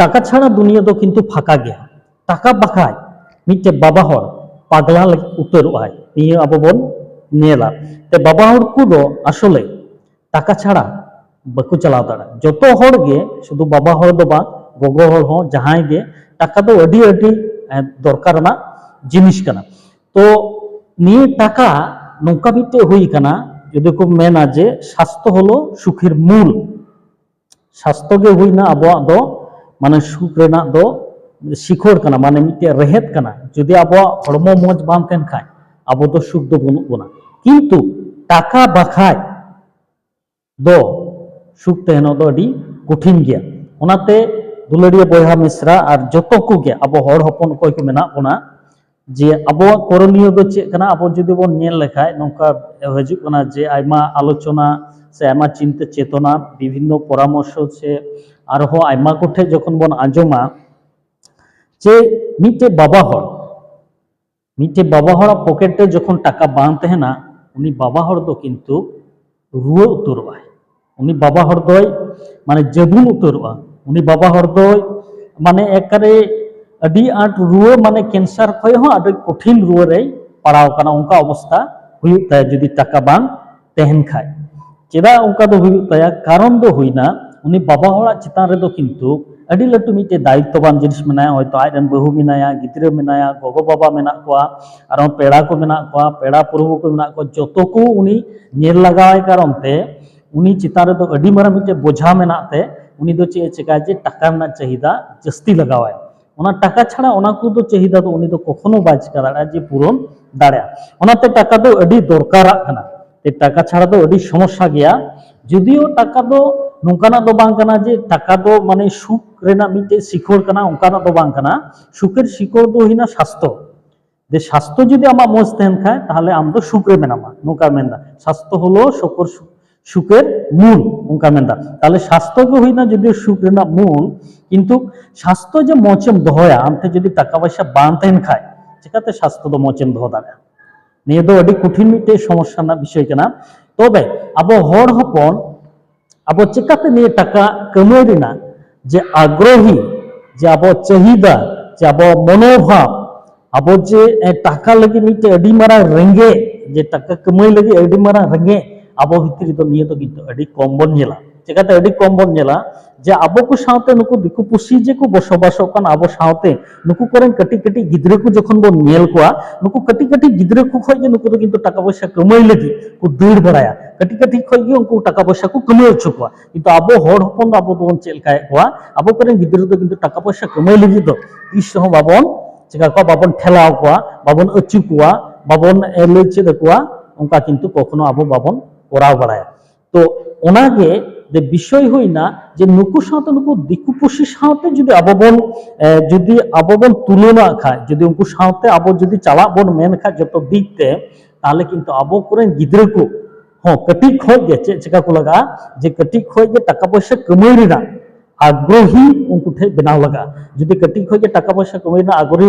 টাকা ছাড়া দুনিয়া তো কিন্তু ফাঁকা গিয়া। টাকা বাখায় মিটে বাবা হর পাগলা উত্তর আয়। নিয়ে আববন নেলা তে বাবা হর কুদো আসলে টাকা ছাড়া বাকু চালা দাঁড়ায় যত হর গে, শুধু বাবা হর দো বা গগো হর হো যাহাই গে, টাকা তো আডি আডি দরকার না, জিনিস কানা। তো নিয়ে টাকা নৌকা মিটে হই কানা, যদি কেউ মেনা যে, স্বাস্থ্য হলো সুখের মূল। স্বাস্থ্যকে হই না আবহাওয়া ᱢᱟᱱᱮ ᱥᱩᱠ ᱨᱮᱱᱟᱜ ᱫᱚ ᱥᱤᱠᱷᱚᱲ ᱠᱟᱱᱟ ᱢᱟᱱᱮ ᱢᱤᱫᱴᱮᱱ ᱨᱮᱦᱮᱫ ᱠᱟᱱᱟ ᱡᱩᱫᱤ ᱟᱵᱚᱣᱟᱜ ᱦᱚᱲᱢᱚ ᱢᱚᱡᱽ ᱵᱟᱝ ᱛᱟᱦᱮᱱ ᱠᱷᱟᱡ ᱟᱵᱚ ᱫᱚ ᱥᱩᱠ ᱫᱚ ᱵᱟᱹᱱᱩᱜ ᱵᱚᱱᱟ ᱠᱤᱱᱛᱩ ᱴᱟᱠᱟ ᱵᱟᱠᱷᱟᱡ ᱫᱚ ᱥᱩᱠ ᱛᱟᱦᱮᱱᱚᱜ ᱫᱚ ᱟᱹᱰᱤ ᱠᱚᱴᱷᱤᱱ ᱜᱮᱭᱟ ᱚᱱᱟᱛᱮ ᱫᱩᱞᱟᱹᱲᱤᱭᱟᱹ ᱵᱚᱭᱦᱟ ᱢᱤᱥᱨᱟ ᱟᱨ ᱡᱚᱛᱚ ᱠᱚᱜᱮ ᱟᱵᱚ ᱦᱚᱲ ᱦᱚᱯᱚᱱ ᱚᱠᱚᱭ ᱠᱚ ᱢᱮᱱᱟᱜ ᱵᱚᱱᱟ ᱡᱮ ᱟᱵᱚᱣᱟᱜ ᱠᱚᱨᱚᱱᱤᱭᱚ ᱫᱚ ᱪᱮᱫ ᱠᱟᱱᱟ ᱟᱵᱚ ᱡᱩᱫᱤ ᱵᱚᱱ ᱧᱮᱞ ᱞᱮᱠᱷᱟᱡ ᱱᱚᱝᱠᱟ ᱦᱤᱡᱩᱜ ᱠᱟᱱᱟ ᱡᱮ ᱟᱭᱢᱟ ᱟᱞᱳᱪᱚᱱᱟ ᱥᱮ ᱟᱭᱢᱟ ᱪᱤᱱᱛᱟᱹ ᱪᱮᱛᱱᱟ ᱵᱤᱵᱷᱤᱱᱱᱚ ᱯᱚᱨᱟᱢᱚᱨᱥᱚ ᱥᱮ ᱟᱨᱦᱚᱸ ᱟᱭᱢᱟ ᱠᱚᱴᱷᱮᱡ ᱡᱚᱠᱷᱚᱱ ᱵᱚᱱ ᱟᱸᱡᱚᱢᱟ ᱡᱮ ᱢᱤᱫᱴᱮᱡ ᱵᱟᱵᱟ ᱦᱚᱲ ᱢᱤᱫᱴᱮᱡ বাবা হওয়ার পকেটে যখন টাকা বান তেহেনা উনি বাবা হর তো কিন্তু রুয়ে উত্তরবায় উনি বাবা হর দয় মানে জেবুন উত্তরবা উনি বাবা হর দয় মানে একারে ᱟᱹᱰᱤ ᱟᱸᱴ ᱨᱩᱣᱟᱹ ᱢᱟᱱᱮ ᱠᱮᱱᱥᱟᱨ ᱠᱷᱚᱡ ᱦᱚᱸ ᱟᱹᱰᱤ ᱠᱚᱴᱷᱤᱱ ᱨᱩᱣᱟᱹ ᱨᱮᱭ ᱯᱟᱲᱟᱣ ᱠᱟᱱᱟ ᱚᱱᱠᱟ ᱚᱵᱚᱥᱛᱟ ᱦᱩᱭᱩᱜ ᱛᱟᱭᱟ ᱡᱩᱫᱤ ᱴᱟᱠᱟ ᱵᱟᱝ ᱛᱟᱦᱮᱱ ᱠᱷᱟᱡ ᱪᱮᱫᱟᱜ ᱚᱱᱠᱟ ᱫᱚ ᱦᱩᱭᱩᱜ ᱛᱟᱭᱟ ᱠᱟᱨᱚᱱ ᱫᱚ ᱦᱩᱭᱱᱟ ᱩᱱᱤ ᱵᱟᱵᱟ ᱦᱚᱲᱟᱜ ᱪᱮᱛᱟᱱ ᱨᱮᱫᱚ ᱠᱤᱱᱛᱩ ᱟᱹᱰᱤ ᱞᱟᱹᱴᱩ ᱢᱤᱫᱴᱮᱱ ᱫᱟᱭᱤᱛᱛᱚᱵᱟᱱ ᱡᱤᱱᱤᱥ ᱢᱮᱱᱟᱭᱟ ᱦᱚᱭᱛᱚ ᱟᱡᱨᱮᱱ ᱵᱟᱹᱦᱩ ᱢᱮᱱᱟᱭᱟ ᱜᱤᱫᱽᱨᱟᱹ ᱢᱮᱱᱟᱭᱟ ᱜᱚᱜᱚ ᱵᱟᱵᱟ ᱢᱮᱱᱟᱜ ᱠᱚᱣᱟ ᱟᱨᱦᱚᱸ ᱯᱮᱲᱟ ᱠᱚ ᱢᱮᱱᱟᱜ ᱠᱚᱣᱟ ᱯᱮᱲᱟ ᱯᱨᱚᱵᱷᱩ ᱠᱚ ᱢᱮᱱᱟᱜ ᱠᱚᱣᱟ ᱡᱚᱛᱚ ᱠᱚ ᱩᱱᱤ ᱧᱮᱞ ᱞᱟᱜᱟᱣᱟᱭ ᱠᱟᱨᱚᱱ ᱛᱮ ᱩᱱᱤ ᱪᱮᱛᱟᱱ ᱨᱮᱫᱚ ᱟᱹᱰᱤ ᱢᱟᱨᱟᱝ ᱢᱤᱫᱴᱮᱱ ᱵᱳঝা ᱢᱮᱱᱟᱜ ᱛᱮ ᱩᱱᱤ ᱫᱚ ᱪᱮᱫ ᱮ ᱪᱮᱠᱟᱭᱟ ᱡᱮ ᱴᱟᱠᱟ ᱨᱮᱱᱟᱜ ᱪᱟᱹᱦᱤᱫᱟ ᱡᱟᱹᱥᱛᱤ ᱞᱟᱜᱟᱣᱟᱭ ওনার টাকা ছাড়া ᱚᱱᱟ ᱠᱚᱫᱚ চাহিদা তো উনি তো কখনো ᱵᱟᱭ ᱪᱤᱠᱟ ᱫᱟᱲᱮᱭᱟᱜᱼᱟ ᱡᱮ ᱯᱩᱨᱚᱱ ᱫᱟᱲᱮᱭᱟᱜᱼᱟ টাকা তো আডি দরকার টাকা ছাড়া তো আডি সমস্যা গিয়া, যদিও টাকা তো নৌকানা তো বাং যে টাকা তো মানে সুখ রেনা মিটে শিকড় কানা ওকানা তো বাং সুখের শিখর তো হই না স্বাস্থ্য। যে স্বাস্থ্য যদি আমার মজ তেন খায়, তাহলে আমরা সুখরে মেনামা নোকার মেন্দা স্বাস্থ্য হলো সকল সুখ। সুখের মূল ওঙ্কামেন্দা তাহলে স্বাস্থ্যকে হই না যদিও সুখ না মূল, কিন্তু স্বাস্থ্য যে মচেম দহয়া আমতে যদি টাকা পয়সা বানতেন খায় সেটাতে স্বাস্থ্য তো মচেম দহ দাঁড়া নিয়ে তো অনেক কঠিন মিটে সমস্যা না, বিষয় কেনা তবে আবো হর হপন, আবো চেকাতে নিয়ে টাকা কামাই না যে আগ্রহী, যে আবো চাহিদা, যে আবো মনোভাব, আবো যে টাকা লাগে মিটে এডি মারা রেঙ্গে যে টাকা কমাই লাগে এডি মারা রেঙ্গে ᱟᱵᱚ ᱵᱷᱤᱛᱨᱤ ᱫᱚ ᱱᱤᱭᱟᱹ ᱫᱚ ᱠᱤᱱᱛᱩ ᱟᱹᱰᱤ ᱠᱚᱢ ᱵᱚᱱ ᱧᱮᱞᱟ ᱪᱤᱠᱟᱛᱮ ᱟᱹᱰᱤ ᱠᱚᱢ ᱵᱚᱱ ᱧᱮᱞᱟ যে আবো কো সাথে নুকু দিকু পুষি যে কো বসবাসক কান আবো সাথে নুকু করেন কাটি কাটি গিদ্রে কো যখন বন নেল কোয়া নুকু কাটি কাটি গিদ্রে কো খয় যে নুকু তো কিন্তু টাকা পয়সা কামাই লাগি কো দৌড় বাড়ায়া কাটি কাটি খয় গিয়ে উনকু টাকা পয়সা কো কামাই হচ্ছে কোয়া কিন্তু আবো হড় হপন দো আবো দোন চেল কায় কোয়া আবো করেন গিদ্রে তো কিন্তু টাকা পয়সা কামাই লাগি তো ইস হো বাবন চিকা কো বাবন ঠেলাও কোয়া বাবন অচু কোয়া বাবন লই চেদ কোয়া উনকা কিন্তু কখনো আবো বাবন করাও বাড়ায় তো ওনাকে যে বিষয় হই না যে নুকু সাথে নুকু দিকু পুষি সাঁতে যদি আববন যদি আববন তুলে না খায়, যদি উনকু সাঁতে আবো যদি চালা বন মেন খায় যত দিকতে তাহলে কিন্তু আবো করেন গিদ্রে কো হ্যাঁ কাটি খোঁজ গে চেকা চিকা কো লাগা। যে কাটি খোঁজ গে টাকা পয়সা কামাই রেনা আগ্রহী ᱩᱱᱠᱩ ঠে বেনাও লাগা। যদি খoj ᱜᱮ টাকা পয়সা কমে না আগ্রহী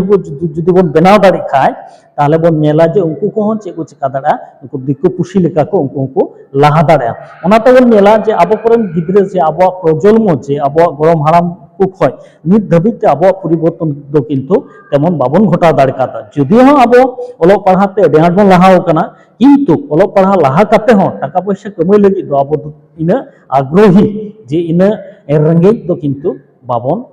যদি বোন বন বেনাও দাড়ি খায়, তাহলে বোন নেলা যে উঁকু কোহন চে কো চেকা দাঁড়া উঁকু দিকু পুষি লেখা কো উঁকু উঁকু লাহা দাঁড়া। ওনাতে ᱡᱮ নেলা যে আবো করেন গিদ্রে যে আবো প্রজন্ম যে আবো ᱩᱠᱷᱚᱡ ᱱᱤᱛ ᱫᱷᱟᱹᱵᱤᱡ ᱛᱮ ᱟᱵᱚᱣᱟᱜ ᱯᱚᱨᱤᱵᱚᱨᱛᱚᱱ ᱫᱚ ᱠᱤᱱᱛᱩ ᱛᱮᱢᱚᱱ ᱵᱟᱵᱚᱱ ᱜᱷᱚᱴᱟᱣ ᱫᱟᱲᱮ ᱠᱟᱫᱟ ᱡᱩᱫᱤ ᱦᱚᱸ ᱟᱵᱚ ᱚᱞᱚᱜ ᱯᱟᱲᱦᱟᱣ ᱛᱮ ᱟᱹᱰᱤ ᱟᱸᱴ ᱵᱚᱱ ᱞᱟᱦᱟᱣ ᱟᱠᱟᱱᱟ ᱠᱤᱱᱛᱩ ᱚᱞᱚᱜ ᱯᱟᱲᱦᱟᱣ ᱞᱟᱦᱟ ᱠᱟᱛᱮ ᱦᱚᱸ ᱴᱟᱠᱟ ᱯᱚᱭᱥᱟ ᱠᱟᱹᱢᱟᱹᱭ ᱞᱟᱹᱜᱤᱫ ᱫᱚ ᱟᱵᱚ ᱤᱱᱟᱹᱜ ᱟᱜᱽᱨᱚᱦᱤ ᱡᱮ ᱤᱱᱟᱹᱜ ᱨᱮᱸᱜᱮᱡ ᱫᱚ ᱠᱤᱱᱛᱩ ᱵᱟᱵᱚᱱ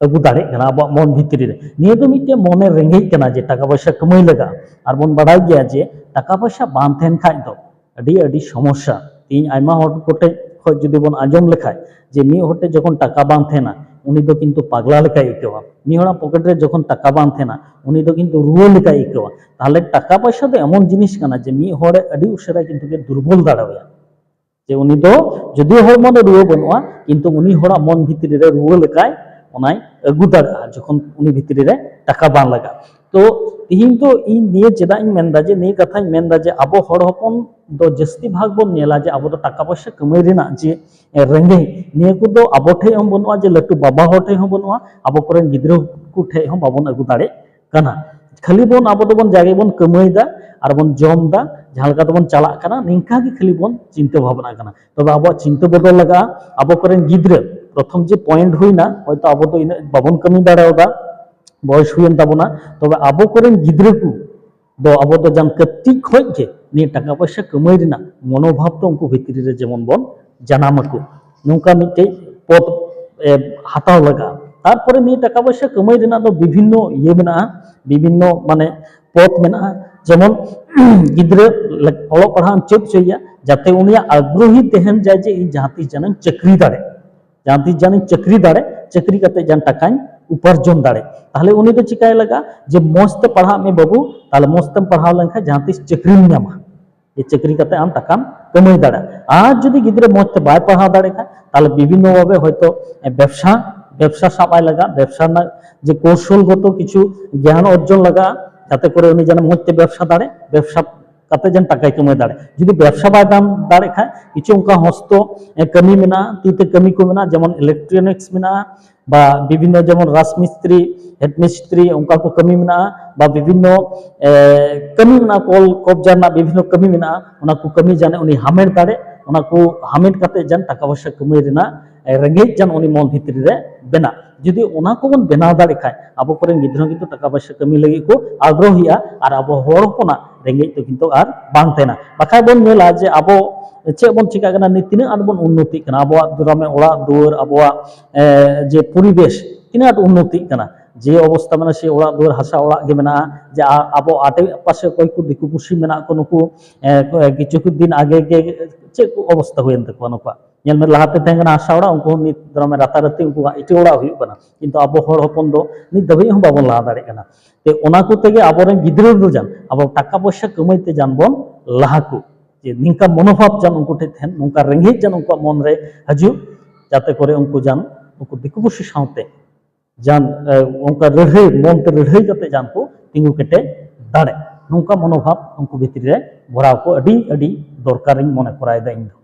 ᱟᱹᱜᱩ ᱫᱟᱲᱮᱭᱟᱜ ᱠᱟᱱᱟ ᱟᱵᱚᱣᱟᱜ ᱢᱚᱱ ᱵᱷᱤᱛᱨᱤ ᱨᱮ ᱱᱤᱭᱟᱹ ᱫᱚ ᱢᱤᱫᱴᱮᱱ ᱢᱚᱱᱮ ᱨᱮᱸᱜᱮᱡ ᱠᱟᱱᱟ ᱡᱮ ᱴᱟᱠᱟ ᱯᱚᱭᱥᱟ ᱠᱟᱹᱢᱟᱹᱭ ᱞᱟᱜᱟᱜᱼᱟ ᱟᱨ ᱵᱚᱱ ᱵᱟᱰᱟᱭ ᱜᱮᱭᱟ ᱡᱮ ᱴᱟᱠᱟ ᱯᱚᱭᱥᱟ ᱵᱟᱝ ᱛᱟᱦᱮᱱ ᱠᱷᱟᱡ ᱫᱚ ᱟᱹᱰᱤ ᱟᱹᱰᱤ ᱥᱚᱢᱚᱥᱥᱟ ᱛᱤᱦᱤᱧ ᱟᱭᱢᱟ ᱦᱚᱲ ᱠᱚᱴᱷᱮᱡ যদি বোন আজম লেখায় যে মি হটে যখন টাকা বাঁধে না, উনি তো কিন্তু পাগলা লেখা ইকেওয়া মিহরা পকেটে যখন টাকা বাঁধে না, উনি তো কিন্তু রুয়ো লেখা ইকেওয়া তাহলে টাকা পয়সা তো এমন জিনিস কানা? যে মি হরে আডি উসেরা কিন্তু দুর্বল দাঁড়াবে যে উনি তো যদিও হর মনে রুয়ো বনুয়া, কিন্তু উনি হরা মন ভিতরে রুয়ো লেখায় ওনাই আগুদার যখন উনি ভিতরে টাকা বান লাগা। তো ᱛᱤᱦᱤᱧ ᱫᱚ ᱤᱧ ᱱᱤᱭᱟᱹ ᱪᱮᱫᱟᱜ ᱤᱧ ᱢᱮᱱᱫᱟ ᱡᱮ ᱱᱤᱭᱟᱹ ᱠᱟᱛᱷᱟᱧ ᱢᱮᱱᱫᱟ ᱡᱮ ᱟᱵᱚ ᱦᱚᱲ ᱦᱚᱯᱚᱱ ᱫᱚ ᱡᱟᱹᱥᱛᱤ ᱵᱷᱟᱜᱽ ᱵᱚᱱ ᱧᱮᱞᱟ ᱡᱮ ᱟᱵᱚ ᱫᱚ ᱴᱟᱠᱟ ᱯᱚᱭᱥᱟ ᱠᱟᱹᱢᱟᱹᱭ ᱨᱮᱱᱟᱜ ᱡᱮ ᱨᱮᱸᱜᱮᱡ ᱱᱤᱭᱟᱹ ᱠᱚᱫᱚ ᱟᱵᱚ ᱴᱷᱮᱡ ᱦᱚᱸ ᱵᱟᱹᱱᱩᱜᱼᱟ ᱡᱮ ᱞᱟᱹᱴᱩ ᱵᱟᱵᱟ ᱦᱚᱲ ᱴᱷᱮᱡ ᱦᱚᱸ ᱵᱟᱹᱱᱩᱜᱼᱟ ᱟᱵᱚ ᱠᱚᱨᱮᱱ ᱜᱤᱫᱽᱨᱟᱹ ᱠᱚ ᱴᱷᱮᱡ ᱦᱚᱸ ᱵᱟᱵᱚᱱ ᱟᱹᱜᱩ ᱫᱟᱲᱮᱭᱟᱜ ᱠᱟᱱᱟ খালি বন আবদ বন জায়গায় বন কমাই দা আর বন জম দা ᱡᱟᱦᱟᱸ ᱞᱮᱠᱟ ᱛᱮᱵᱚᱱ ᱪᱟᱞᱟᱜ ᱠᱟᱱᱟ ᱱᱤᱝᱠᱟ ᱜᱮ ᱠᱷᱟᱹᱞᱤ ᱵᱚᱱ ᱪᱤᱱᱛᱟᱹ ᱵᱷᱟᱵᱱᱟ ᱠᱟᱱᱟ ᱛᱚᱵᱮ ᱟᱵᱚᱣᱟᱜ ᱪᱤᱱᱛᱟᱹ ᱵᱚᱫᱚᱞ ᱞᱟᱜᱟᱜᱼᱟ ᱟᱵᱚ ᱠᱚᱨᱮᱱ ᱜᱤᱫᱽᱨᱟᱹ ᱯᱨᱚᱛᱷᱚᱢ ᱡᱮ ᱯᱚᱭᱮᱱᱴ ᱦᱩᱭᱱᱟ ᱦᱚᱭᱛᱚ ᱟᱵᱚ ᱫᱚ ᱤᱱᱟᱹᱜ ᱵᱟᱵᱚᱱ ᱠᱟᱹᱢᱤ ᱫᱟᱲᱮᱭᱟᱫᱟ ᱵᱚᱭᱚᱥ ᱦᱩᱭᱮᱱ ᱛᱟᱵᱚᱱᱟ ᱛᱚᱵᱮ ᱟᱵᱚ ᱠᱚᱨᱮᱱ ᱜᱤᱫᱽᱨᱟᱹ ᱠᱚ ᱫᱚ ᱟᱵᱚ ᱫᱚ ᱡᱟᱱ ᱠᱟᱹᱴᱤᱡ ᱠᱷᱚᱡ ᱜᱮ ᱱᱤᱭᱟᱹ ᱴᱟᱠᱟ ᱯᱚᱭᱥᱟ ᱠᱟᱹᱢᱟᱹᱭ ᱨᱮᱱᱟᱜ ᱢᱚᱱᱳᱵᱷᱟᱵ ᱫᱚ ᱩᱱᱠᱩ ᱵᱷᱤᱛᱨᱤ ᱨᱮ ᱡᱮᱢᱚᱱ ᱵᱚᱱ ᱡᱟᱱᱟᱢ ᱟᱠᱚ ᱱᱚᱝᱠᱟ ᱢᱤᱫᱴᱮᱡ ᱯᱚᱫ ᱦᱟᱛᱟᱣ ᱞᱟᱜᱟᱜᱼᱟ তারপরে নিয়ে টাকা পয়সা কামাই রেনা তো বিভিন্ন ইয়ে মেনা বিভিন্ন মানে পথ মেনা যেমন গিদ্র অলোক পড়াম চেক চাইয়া যাতে উনি আগ্রহী তেহেন যায় যে এই জাতি জানেন চাকরি দাঁড়ে জাতি জানেন চাকরি দাঁড়ে চাকরি কাতে যান টাকায় ᱩᱯᱟᱨᱡᱚᱱ ᱫᱟᱲᱮ ᱛᱟᱦᱞᱮ ᱩᱱᱤ ᱫᱚ ᱪᱤᱠᱟᱭ ᱞᱟᱜᱟ ᱡᱮ ᱢᱚᱡᱽ ᱛᱮ ᱯᱟᱲᱦᱟᱜ ᱢᱮ ᱵᱟᱹᱵᱩ ᱛᱟᱦᱞᱮ ᱢᱚᱡᱽ ᱛᱮᱢ ᱯᱟᱲᱦᱟᱣ ᱞᱮᱱᱠᱷᱟᱱ ᱡᱟᱦᱟᱸ ᱛᱤᱥ ᱪᱟᱹᱠᱨᱤᱢ ᱧᱟᱢᱟ ᱡᱮ ᱪᱟᱹᱠᱨᱤ ᱠᱟᱛᱮ ᱟᱢ ᱴᱟᱠᱟᱢ ᱠᱟᱹᱢᱟᱹᱭ ᱫᱟᱲᱮᱭᱟᱜᱼᱟ ᱟᱨ ᱡᱩᱫᱤ ᱜᱤᱫᱽᱨᱟᱹ ᱢᱚᱡᱽ ᱛᱮ ᱵᱟᱭ ᱯᱟᱲᱦᱟᱣ ᱫᱟᱲᱮᱭᱟᱜ ᱠᱷᱟᱱ ᱛᱟᱦᱞᱮ ᱵᱤᱵᱷᱤᱱᱱᱚ ᱵᱷᱟবে ᱦᱚᱭᱛᱳ ᱵᱮᱵᱽᱥᱟ ᱵᱮᱵᱽᱥᱟ ᱥᱟᱵᱟᱭ ᱞᱟᱜᱟᱜᱼᱟ ᱵᱮᱵᱽᱥᱟ ᱨᱮᱱᱟᱜ যে কৌশলগত কিছু জ্ঞান অর্জন লাগাᱜᱼᱟ যাতে করে উনি যেন মজ ᱛᱮ ব্যবসা দাঁড়ে ব্যবসা কাতে যেন টাকায় কামাই দাঁড়ে যদি ব্যবসা বাই দাম দাঁড়ে খায় কিছু অঙ্কা হস্ত কামি মেনা তিতে কামি কো মেনা যেমন ইলেকট্রনিক্স মেনা বা বিভিন্ন যেমন রাজমিস্ত্রি, হেডমিস্ত্রি অনকা কমি বা বিভিন্ন কমি কল কবজা বিভিন্ন কমি কামি জানে হামের দাঁড়ে হামের কাতে যান, টাকা পয়সা কামাই ᱨᱮᱸᱜᱮᱡ ᱡᱟᱱ ᱩᱱᱤ ᱢᱚᱱ ᱵᱷᱤᱛᱨᱤ ᱨᱮ ᱵᱮᱱᱟ ᱡᱩᱫᱤ ᱚᱱᱟ ᱠᱚᱵᱚᱱ ᱵᱮᱱᱟᱣ ᱫᱟᱲᱮ ᱠᱷᱟᱡ ᱟᱵᱚ ᱠᱚᱨᱮᱱ ᱜᱤᱫᱽᱨᱟᱹ ᱠᱤᱱᱛᱩ ᱴᱟᱠᱟ ᱯᱚᱭᱥᱟ ᱠᱟᱹᱢᱤ ᱞᱟᱹᱜᱤᱫ ᱠᱚ ᱟᱜᱽᱨᱚᱦᱤᱜᱼᱟ ᱟᱨ ᱟᱵᱚ ᱦᱚᱲ ᱦᱚᱯᱚᱱᱟᱜ ᱨᱮᱸᱜᱮᱡ ᱫᱚ ᱠᱤᱱᱛᱩ ᱟᱨ ᱵᱟᱝ ᱛᱟᱦᱮᱱᱟ ᱵᱟᱠᱷᱟᱡ ᱵᱚᱱ ᱧᱮᱞᱟ ᱡᱮ ᱟᱵᱚ ᱪᱮᱫ ᱵᱚᱱ ᱪᱤᱠᱟᱹ ᱠᱟᱱᱟ ᱛᱤᱱᱟᱹᱜ ᱟᱸᱴ ᱵᱚᱱ ᱩᱱᱱᱚᱛᱤᱜ ᱠᱟᱱᱟ ᱟᱵᱚᱣᱟᱜ ᱫᱩᱨᱟᱢᱮ ᱚᱲᱟᱜ ᱫᱩᱣᱟᱹᱨ ᱟᱵᱚᱣᱟᱜ ᱡᱮ ᱯᱚᱨᱤᱵᱮᱥ ᱛᱤᱱᱟᱹᱜ ᱟᱸᱴ ᱩᱱᱱᱚᱛᱤᱜ ᱠᱟᱱᱟ যে অবস্থা মানে সেই ওড়া দুয়ার হাসা ওড়া গে মেনা যে আবো আটে পাশে কই কো দিকু পুষি মেনা কোন কো কিছু দিন আগে গে চে অবস্থা হইন তাকো নকো ᱧᱮᱞ ᱢᱮ ᱞᱟᱦᱟᱛᱮ ᱛᱟᱦᱮᱸ ᱠᱟᱱᱟ ᱟᱥᱟ ᱚᱲᱟᱜ ᱩᱱᱠᱩ ᱱᱤᱛ ᱫᱚᱢᱮ ᱨᱟᱛᱟᱨᱟᱛᱤ ᱩᱱᱠᱩᱣᱟᱜ ᱤᱴᱟᱹ ᱚᱲᱟᱜ ᱦᱩᱭᱩᱜ ᱠᱟᱱᱟ ᱠᱤᱱᱛᱩ ᱟᱵᱚ ᱦᱚᱲ ᱦᱚᱯᱚᱱ ᱫᱚ ᱱᱤᱛ ᱫᱷᱟᱹᱵᱤᱡ ᱦᱚᱸ ᱵᱟᱵᱚᱱ ᱞᱟᱦᱟ ᱫᱟᱲᱮᱭᱟᱜ ᱠᱟᱱᱟ ᱛᱮ ᱚᱱᱟ ᱠᱚ ᱛᱮᱜᱮ ᱟᱵᱚᱨᱮᱱ ᱜᱤᱫᱽᱨᱟᱹ ᱫᱚ ᱡᱟᱱ ᱟᱵᱚ ᱴᱟᱠᱟ ᱯᱚᱭᱥᱟ ᱠᱟᱹᱢᱟᱹᱭ ᱛᱮ ᱡᱟᱱ ᱵᱚᱱ ᱞᱟᱦᱟ ᱠᱚ ᱡᱮ ᱱᱤᱝᱠᱟ ᱢᱚᱱᱳᱵᱷᱟᱵ ᱡᱟᱱ ᱩᱱᱠᱩ ᱴᱷᱮᱱ ᱛᱟᱦᱮᱱ ᱱᱚᱝᱠᱟ ᱨᱮᱸᱜᱮᱡ ᱡᱟᱱ ᱩᱱᱠᱩᱣᱟᱜ ᱢᱚᱱᱨᱮ ᱦᱤᱡᱩᱜ ᱡᱟᱛᱮ করে ᱩᱱᱠᱩ ᱡᱟᱱ ᱩᱱᱠᱩ ᱫᱤᱠᱩ ᱯᱩᱥᱤ ᱥᱟᱶᱛᱮ ᱡᱟᱱ ᱚᱱᱠᱟ ᱞᱟᱹᱲᱦᱟᱹᱭ ᱢᱚᱱᱛᱮ ᱞᱟᱹᱲᱦᱟᱹᱭ ᱠᱟᱛᱮ ᱡᱟᱱ ᱠᱚ ᱛᱤᱸᱜᱩ ᱠᱮᱴᱮᱡ ᱫᱟᱲᱮ ᱱᱚᱝᱠᱟ ᱢᱚᱱᱳᱵᱷᱟব ᱩᱱᱠᱩ ᱵᱷᱤᱛᱨᱤ ᱨᱮ ᱵᱷᱚᱨᱟᱣ ᱠᱚ ᱟᱹᱰᱤ ᱟᱹᱰᱤ ᱫᱚᱨᱠᱟᱨᱤᱧ ᱢᱚᱱᱮ ᱠᱚᱨᱟᱭᱮᱫᱟ ᱤᱧ ᱫᱚ